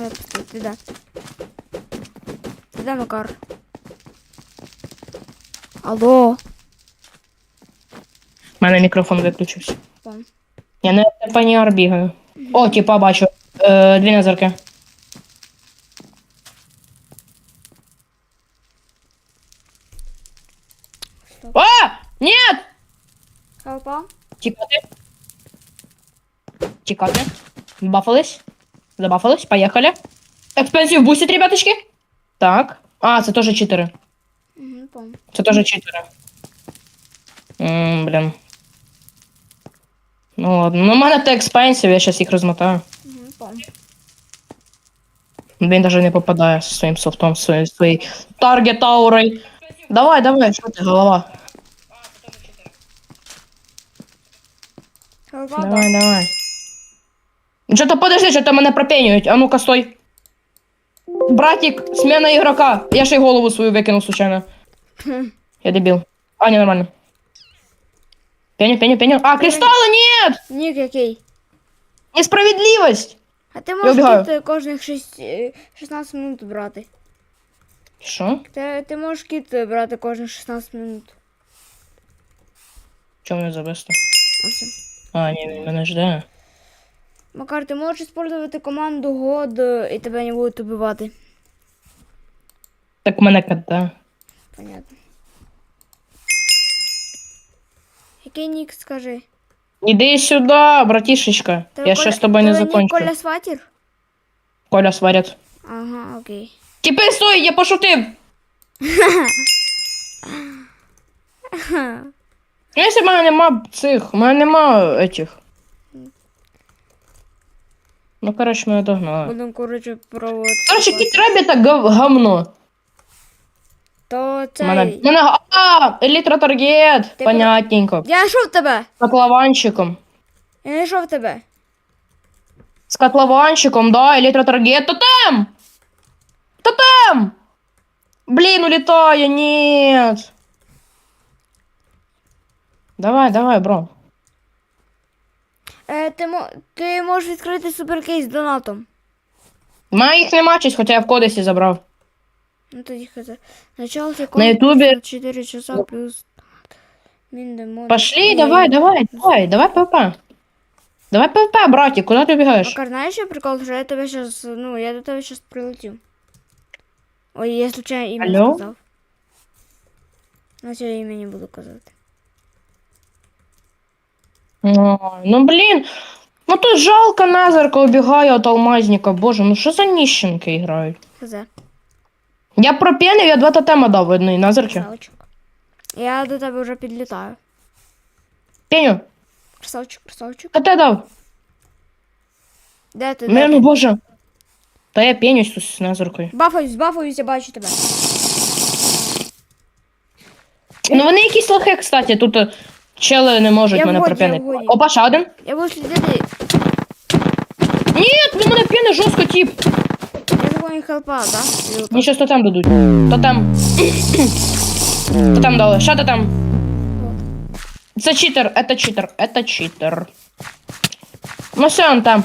Я пустив, ти де? Ти де, Макар? Алло. У мене мікрофон виключився. Там. Я на паніар бігаю. О, типа бачу. Е, дві назарки. А! Нет! Хелпа? Тікати. Тікати. Бафались. Забафались. Поехали. Экспенсив бустит, ребяточки. Так. А, це теж читери. Угу, пом. Це теж читери. М, блін. Ну ладно. Ну, у мене те експенсив, я зараз їх розмотаю. Угу, пом. Він навіть не попадає зі своїм софтом, своєю своєю таргет аурой. Давай, давай, що ти, голова? Хелпа, да. Давай, давай. Що то подожди, що то мене пропенюють. А ну-ка, стой. Братик, смена ігрока. Я ще й голову свою викинув случайно. Я дебіл. А, не, нормально. Пеню, пеню, пеню. А, кристалли, нет! Нік який. Несправедливость! А ти можеш кіт кожних шість- е, 16 минут брати. Що? Ти, ти можеш кіт е, брати кожних 16 минут. Чому не завести? Ось. А, ні, він мене жде. Макар, ти можеш использувати команду год е, і тебе не будуть убивати. Так в мене кота. Понятно. Який нік, скажи? Іди сюди, братішечка. Тебе Я ще з тобою не тебе нік закончу. Коля Сватір? Коля сварять. Ага, окей. Тіпи, стой, я пошутив! Ну, якщо в мене нема цих, в мене нема этих. Ну, коротше, мене догнали. Будемо, коротше, проводити. Коротше, кіт ребі так гав- говно. То У Мене, мене, а, елітра таргет, Ти понятненько. Я знайшов тебе! З котлованчиком. Я знайшов тебе. З котлованчиком, да, елітротаргет. Тотем! Тотем! Блін, улітає, нет. Давай, давай, бро. Е, ти, ти можеш відкрити суперкейс з донатом. У мене їх нема чись, хоча я в кодексі забрав. Ну тоді хз. Начало На Ютубі- 4 часа плюс... Міндемон. Пошли, давай, давай, давай, давай ПВП. Давай ПВП, братик, куда ты убегаешь? Макар, знаєш, що прикол, що я тебе сейчас, ну, я до тебе сейчас прилетів. Ой, я случайно ім'я сказав. Значить, я ім'я не буду казати. Ну блин, ну тут жалко Назарка убегаю от алмазника, боже, ну що за ніщенки грають? Хз. Я пропенив, я два тотема дав в одній Назарки. Красавчик. Я до тебе вже підлітаю. Пеню, Красавчик, красавчик. КТ дав. Де ти? Де ти? ну боже. Та я пенюсь тут з Назаркою. Бафаюсь, бафаюсь, я бачу тебе. Ну вони якісь лохи, кстати, тут е, чели не можуть Я мене вгоді, я пропенити. вгоді. Опа, ще один. Я буду слідити. Ні, ну мене п'яне жорстко, тип. Я законі хелпа, да? Люто. Мені щось тотем дадуть. Тотем. Тотем дали. Що тотем? Це читер, это читер, это читер. Ну все, он там.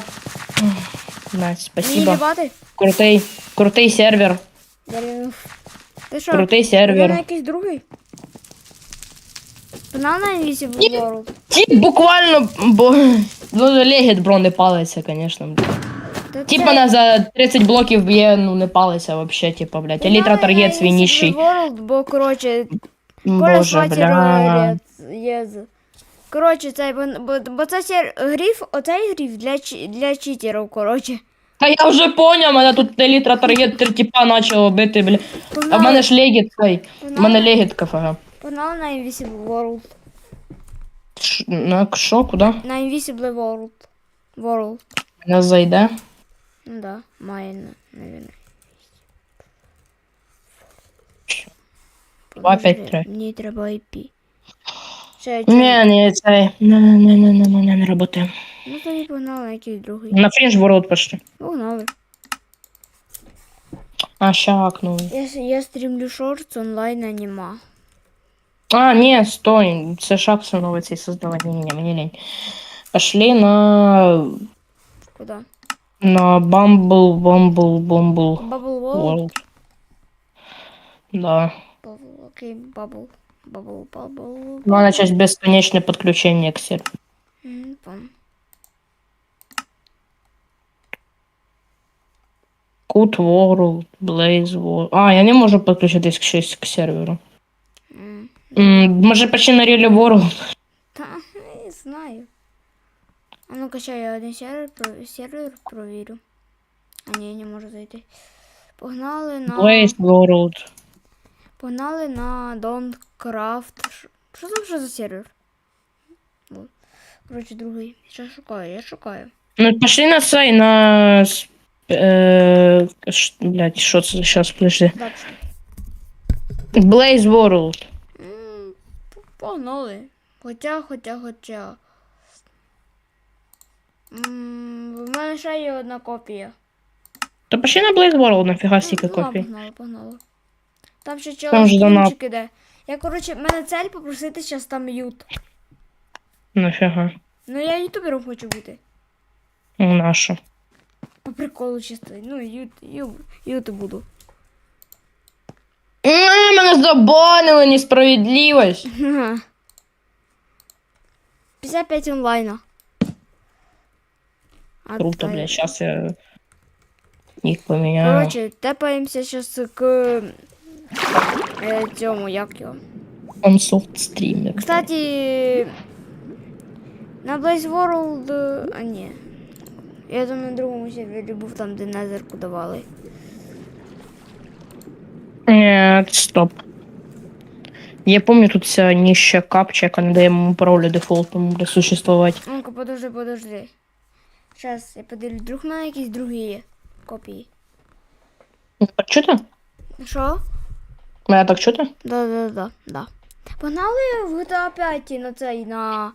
Найс, Мені спасибо. лівати? Крутий, крутий сервер. Дарину. Ти що? Крутий Ти на сервер. якийсь другий? Панав на Invisible World. Тип буквально, бо... Ну, легіт, бро, не палиться, конечно. Та Тип це- мене за 30 блоків б'є, ну не палиться вообще, типа, блядь. Елітра на таргет свій ніщий. World, бо, Коля Боже, бля. Коротше, цей, бо, бо, бо це сер... гриф, оцей гриф для, для читерів, коротше. Та я вже поняв, мене тут елітра таргет три типа почало бити, бля. А в мене ж легіт цей. В мене легіт КФГ. Погнали на Invisible World. Ш- На що, куди? На Invisible World. World. Не зайде. Ну да, має, на- навіть. Два, п'ять, три. Мені треба IP. Ще Ні, ні, цей. Не, не, не, не, не, не, не работає. Ну тоді погнали на якийсь другий. На фрінж ворот пошли. Погнали. А, щак, ну. Я, с- я стрімлю шортс, онлайна нема. А, ні, стой. Це шапсу новий цей мені лень. Пошли на... Куда? На Bumble, Bumble Bubble World? World. Да. Bubble, окей, Bubble. Bubble, Bubble. У мене щось безконечне підключення к серверу. М, пом. Cut World, Blaze World. А, я не можу підключитись к к серверу. М. Може почти на Really World. Та, не знаю. А ну-ка, я один сервер, сервер провірю. А ні, не можу зайти. Погнали на. Blaze World. Погнали на Don't Craft. Що там ще за сервер? О, Коротше, другий. Ще шукаю, я шукаю. Ну, пошли на цей, на... Е, що це зараз, подожди. Blaze World. Погнали. Хоча, хоча, хоча. М, В мене ще є одна копія. Та пошли на Blaze World, нафіга стільки Ну, ладно, копій. Погнали, погнали. Там ще Там ж донат. іде. Я, коротше, в мене цель попросити зараз там ют. Нафіга. Ну я ютубером хочу бути. Ну. По приколу чисто. Ну, ют, ю, ют буду. Мене забанили, несправедливость. Ага. 55 онлайна. А Круто, блядь, сейчас я їх поміняю. Коротше, тепаємося зараз к е, цьому, як його. Он stream. як Кстати, на Blaze World, е, а ні. Я там на другому сервері був там, де незерку давали. Нет, стоп. Я помню, тут вся нищая капча, яка не дає йому паролю дефолтному буде существувати. Ну-ка, подожди, подожди. Зараз я подивлюсь, вдруг в мене якісь другі копії. Так чути? Що? Мене так чути? Да, да, да, да. Погнали в GTA 5 на цей, на...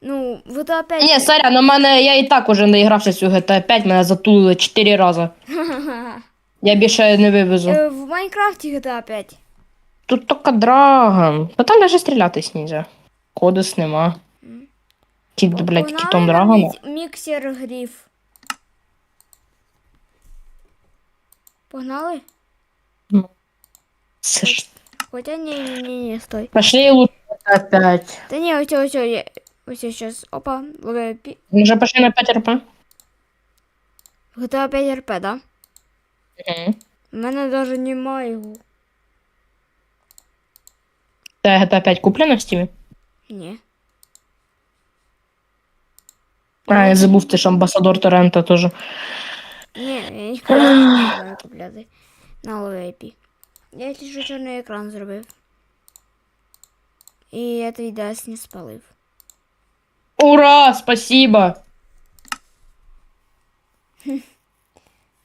Ну, в GTA 5... Ні, сорян, у мене я і так уже наігрався цю GTA 5, мене затулили 4 рази. Я більше не вивезу. Е, В Майнкрафті GTA 5. Тут тільки драгон. Та там навіть стрілятись нельзя. Кодес нема. Кіт, блядь, кітом на драгона. Міксер гриф. Погнали? Це ж... Хоча ні, ні, ні, ні, стой. Пошли лучше 5. Та ні, ось, ось, ось, ось, зараз. Опа, лове пі... Може пошли на 5 РП? GTA 5 РП, да? Угу. У мене навіть немає його. Це GTA 5 куплено в стімі? Ні. А, я забув, ти ж амбасадор Торрента теж. Ні, я ніколи не маю купляти на ловепі. Я тільки що чорний екран зробив. І я той дес не спалив. Ура! Спасибо!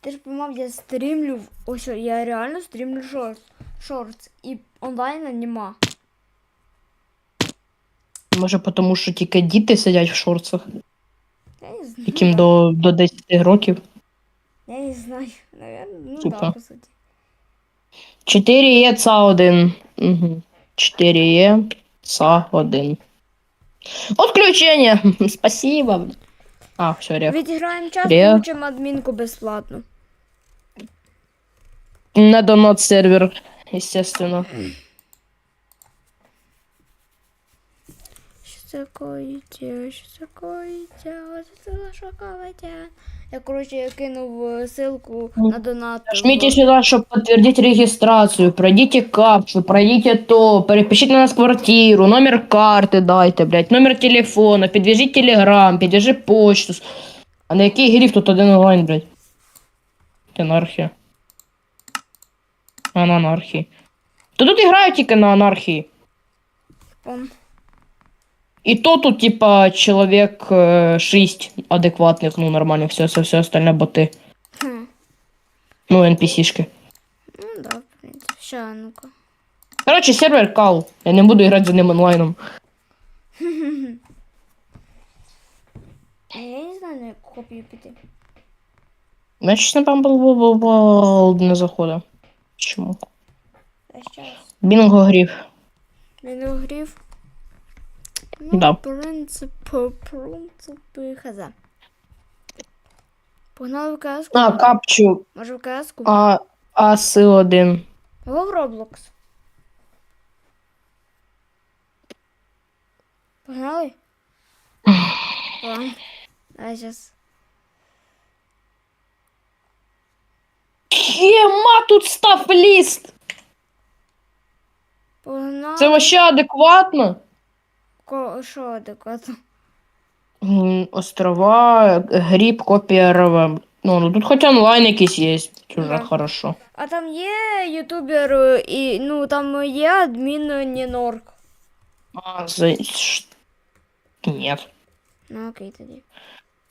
Ти ж помав, я стрімлю. Ось я реально стрімлю шорт. Шортс. І онлайна нема. Може, тому що тільки діти сидять в шорцах, Я не знаю. яким до, до 10 років. Я не знаю. Наверное, ну Типа. да, по суті. 4Е ца 1. Угу. 4Е ца 1. Отключення! Спасибо. А, все, реф. Відіграємо час, Ре- получимо адмінку безплатно. На донат сервер, естественно. Що це коїться, що це коїться, ось це шоколадя. Я, коротше, я кинув е, ссылку на донат. Жмите сюда, чтобы подтвердить регистрацию. Пройдите капсу, пройдите то, перепишите на нас квартиру, номер карты дайте, блядь, номер телефона, підвяжіть телеграм, підвяжи почту. А на який гриф тут один онлайн, блядь? Анархія. А на анархії. То тут грають тільки на анархії. Он. І то тут, типа, чоловік 6 адекватних, ну нормальних, все, все, все остальне боти. Хм. Ну, NPC-шки. Ну да, в принципі. Ща, ну-ка. Короче, сервер кал. Я не буду играть за ним онлайном. А я не знаю, на яку копію піти. Значит, на Bumble не захода. Чому? Та щас. Бінго. Він грів. Ну, Да. принцип, принципи, хаза. Погнали в КС? А, капчу. Може в КС? А, аси один. Го в Roblox. Погнали? Ладно. Давай сейчас. Єма тут став ліст. Погнали. Це вообще адекватно. Ко... Що адекватно? М, Острова, гріб, копія РВ. Ну, ну тут хоч онлайн якийсь є. Уже Да. хорошо. А там є ютубер е, і ну там є адмін е, Нінорк. А, за... ш- Ні. Ну окей тоді.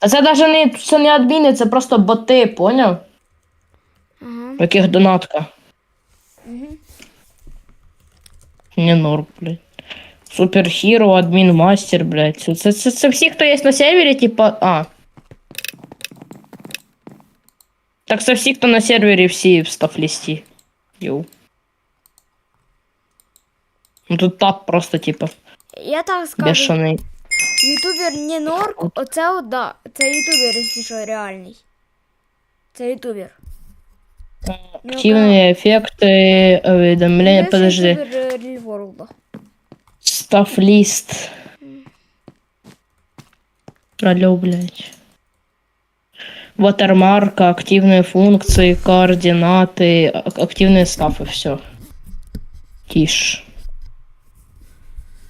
А це навіть не, це не адміни, це просто боти, поняв? Ага. В яких донатка. Угу. Не норм, блядь. Суперхіро, адмін, мастер, блядь. Це, це, це, це всі, хто є на сервері, типа. А. Так це всі, хто на сервері, всі в стафлісті. Йоу. Ну тут тап просто, типа, Я так скажу. бешений. Ютубер Нінорк, оце от, да. Це ютубер, якщо що, реальний. Це ютубер. Активні ефекти, уведомлення, Це подожди. ютубер е, Real World. Стафліст. Алло, блядь. Ватермарка, активные функции, координаты, а- активные стафы, все. Тише.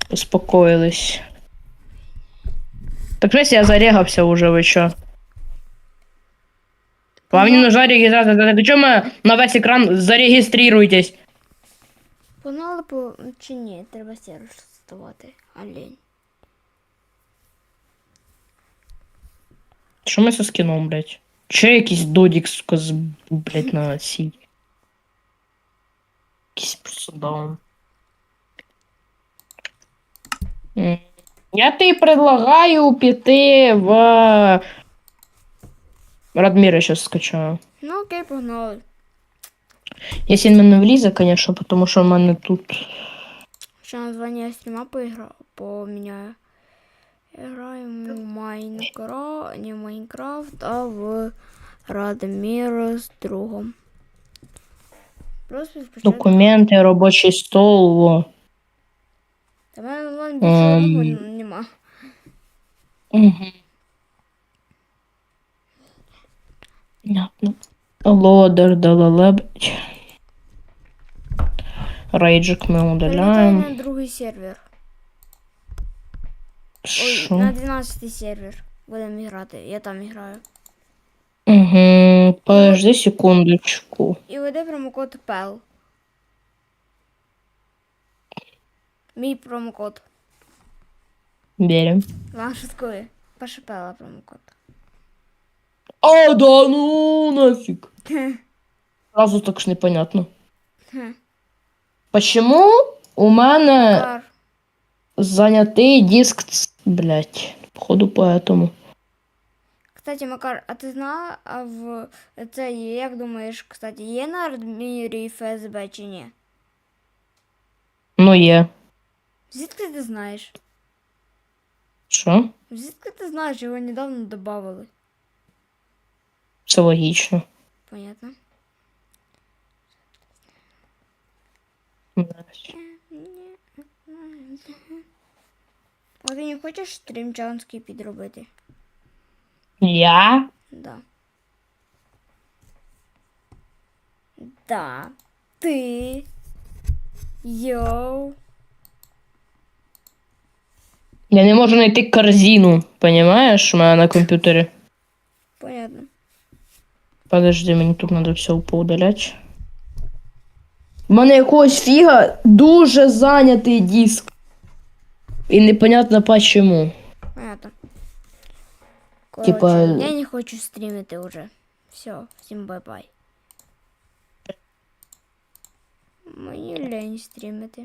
Успокоились. Так жесть, я зарегался уже, вы чё? Вам не нужна регистрация, да ты чё мы на весь экран зарегистрируйтесь? Погнали по. Чи ні, треба сервер ставати. А лень. Що ми со скіном, блядь? Че якийсь додік, сука, з, блядь, на сій. Якийсь просто даун. Я тобі предлагаю піти в... Радміра сейчас скачаю. Ну окей, погнали. Якщо він мене влізе, конечно, тому що в мене тут... Ще названня стріма поігра... поміняю. Граємо в Майнкрафт, не в Майнкрафт, а в Радмір з другом. Просто спочатку. Документи, робочий стол, во. Та в мене онлайн більше Ем. нема. Угу. Понятно. Лодер. Рейджик ми Перелітай удаляємо. на другий сервер. Ой, на 12 сервер. Будемо грати. Я там граю. Угу. Подожди секундочку. І веди промокод PEL. Мій промокод. Берем. Вам шуткує. Паша Пела промокод. А, да ну нафиг. Сразу так ж непонятно. Хм. Почему у мене Кар. занятий диск, блять, походу поэтому. Кстати, Макар, а ти знав, а в це є, як думаєш, кстати, є на адмірі ФСБ чи ні? Ну є. Звідки ти знаєш? Що? Звідки ти знаєш, його недавно додавали? Це логічно. Понятно. А ти не хочеш стрімчанський підробити? Я? Да. Да. Ти. Йоу. Я не можу знайти корзину, понимаешь, у мене на комп'ютері. Понятно. Подожди, мені тут треба все поудалять. У мене якогось фіга дуже зайнятий диск. І непонятно почему. Понятно. Короче, Типа- я не хочу стримити уже. Все, всім бай-бай. Мені лень стрімити.